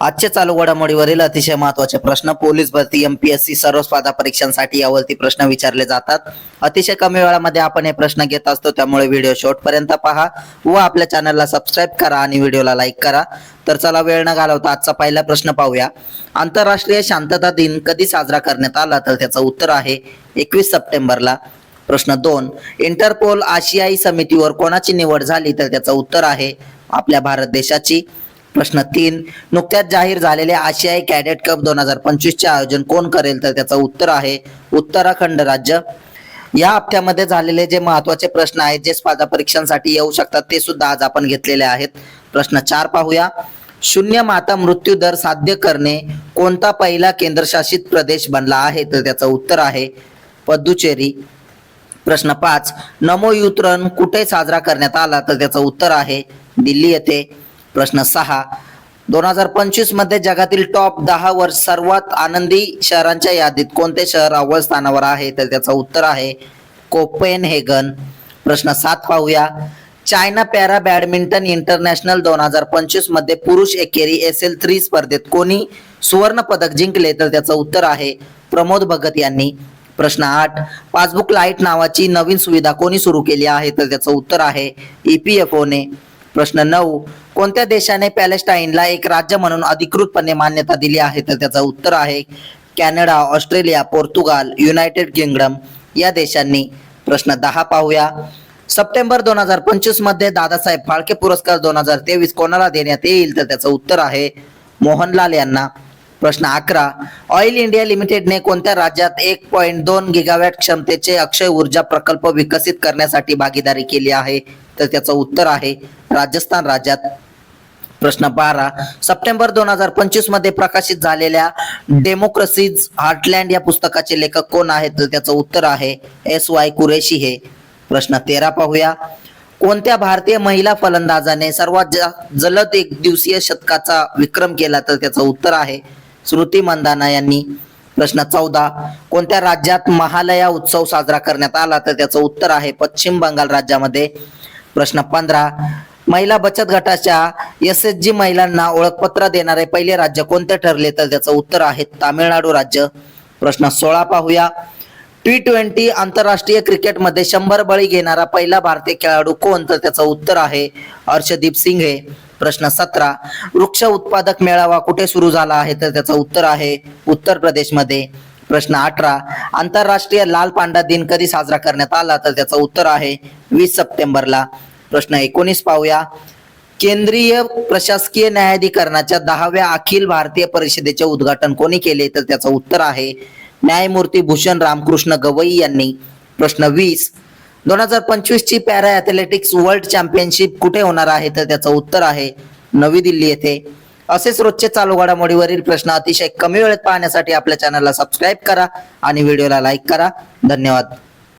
आजच्या चालू घडामोडीवरील अतिशय महत्त्वाचे प्रश्न पोलीस भरती एमपीएससी सर्व स्पर्धा परीक्षांसाठी यावरती प्रश्न विचारले जातात. अतिशय कमी वेळामध्ये आपण हे प्रश्न घेत असतो त्यामुळे व्हिडिओ शेवटपर्यंत पहा व आपल्या चॅनलला सबस्क्राईब करा आणि व्हिडिओला लाईक करा. तर चला वेळ न घालवता आजचा पहिला प्रश्न पाहूया. आंतरराष्ट्रीय शांतता दिन कधी साजरा करण्यात आला? तर त्याचं उत्तर आहे एकवीस सप्टेंबरला. प्रश्न दोन इंटरपोल आशियाई समितीवर कोणाची निवड झाली? तर त्याचं उत्तर आहे आपल्या भारत देशाची. प्रश्न तीन नुकत्याच जाहीर झालेले आशियाई कॅडेट कप दोन हजार पंचवीसचे आयोजन कोण करेल तर त्याचं उत्तर आहे उत्तराखंड राज्य. या हप्त्यामध्ये झालेले जे महत्त्वाचे प्रश्न आहेत जे स्पर्धा परीक्षांसाठी येऊ शकतात ते सुद्धा आज आपण घेतलेले आहेत. प्रश्न चार पाहूया. शून्य माता मृत्यू दर साध्य करणे कोणता पहिला केंद्रशासित प्रदेश बनला आहे तर त्याचं उत्तर आहे पद्दुचेरी प्रश्न पाच नमो कुठे साजरा करण्यात आला तर त्याचं उत्तर आहे दिल्ली येथे. प्रश्न सहा. दोन हजार पंचवीसमध्ये जगातील टॉप दहा वर सर्वात आनंदी शहरांच्या यादीत कोणते शहर अव्वल स्थानावर आहे? तर त्याचं उत्तर आहे कोपेनहेगन. प्रश्न सात पाहूया. चायना पॅरा बॅडमिंटन इंटरनॅशनल दोन हजार पंचवीसमध्ये पुरुष एकेरी एस एल थ्री स्पर्धेत कोणी सुवर्ण पदक जिंकले? तर त्याचं उत्तर आहे प्रमोद भगत यांनी. प्रश्न आठ. पासबुक लाइट नावाची नवीन सुविधा कोणी सुरू केली आहे? तर त्याचं उत्तर आहे ईपीएफओ ने. प्रश्न नऊ. कोणत्या देशाने पॅलेस्टाईनला एक राज्य म्हणून अधिकृतपणे मान्यता दिली आहे? तर त्याचं उत्तर आहे Canada Australia Portugal United Kingdom. या देशांनी प्रश्न दहा पाहूया. सप्टेंबर दोन हजार पंचवीसमध्ये दादासाहेब फाळके पुरस्कार दोन हजार तेवीस कोणाला देण्यात येईल? तर त्याचं उत्तर आहे मोहनलाल यांना. प्रश्न अकरा. ऑइल इंडिया लिमिटेडने कोणत्या राज्यात एक पॉईंट दोन गिगावॅट क्षमतेचे अक्षय ऊर्जा प्रकल्प विकसित करण्यासाठी भागीदारी केली आहे? तर त्याचं उत्तर आहे राजस्थान राज्यात. प्रश्न बारा. सप्टेंबर दोन हजार पंचवीसमध्ये प्रकाशित झालेल्या डेमोक्रेसीज हार्टलँड या पुस्तकाचे लेखक कोण आहेत? तर त्याचं उत्तर आहे एस वाय कुरेशी हे. प्रश्न तेरा पाहूया. कोणत्या भारतीय महिला फलंदाजाने सर्वात जलद एक दिवसीय शतकाचा विक्रम केला? तर त्याचं उत्तर आहे स्मृती मंदाना यांनी. प्रश्न चौदा. कोणत्या राज्यात महालया उत्सव साजरा करण्यात आला? तर त्याचं उत्तर आहे पश्चिम बंगाल राज्यामध्ये. प्रश्न पंधरा. महिला बचत गटाच्या एस एस जी महिलांना ओळखपत्र देणारे पहिले राज्य कोणते ठरले? तर त्याचं उत्तर आहे तामिळनाडू राज्य. प्रश्न सोळा पाहूया. टी ट्वेंटी आंतरराष्ट्रीय क्रिकेटमध्ये शंभर बळी घेणारा पहिला भारतीय खेळाडू कोण? तर त्याचं उत्तर आहे हर्षदीप सिंघे. प्रश्न सतरा. वृक्ष उत्पादक मेळावा कुठे सुरू झाला आहे? तर त्याचं उत्तर आहे उत्तर प्रदेशमध्ये. प्रश्न अठरा. आंतरराष्ट्रीय लाल पांडा दिन कधी साजरा करण्यात आला? तर त्याचं उत्तर आहे वीस सप्टेंबरला. प्रश्न एकोणीस पाहूया. केंद्रीय प्रशासकीय न्यायाधिकरणाच्या दहाव्या अखिल भारतीय परिषदेचे उद्घाटन कोणी केले? तर त्याचं उत्तर आहे न्यायमूर्ती भूषण रामकृष्ण गवई यांनी. प्रश्न वीस दोन हजार पंचवीस ची पॅरा ॲथलेटिक्स वर्ल्ड चॅम्पियनशिप कुठे होणार आहे? तर त्याचं उत्तर आहे नवी दिल्ली येथे. असेच रोजचे चालू घडामोडीवरील प्रश्न अतिशय कमी वेळेत पाहण्यासाठी आपल्या चॅनलला सबस्क्राईब करा आणि व्हिडिओला लाईक करा. धन्यवाद.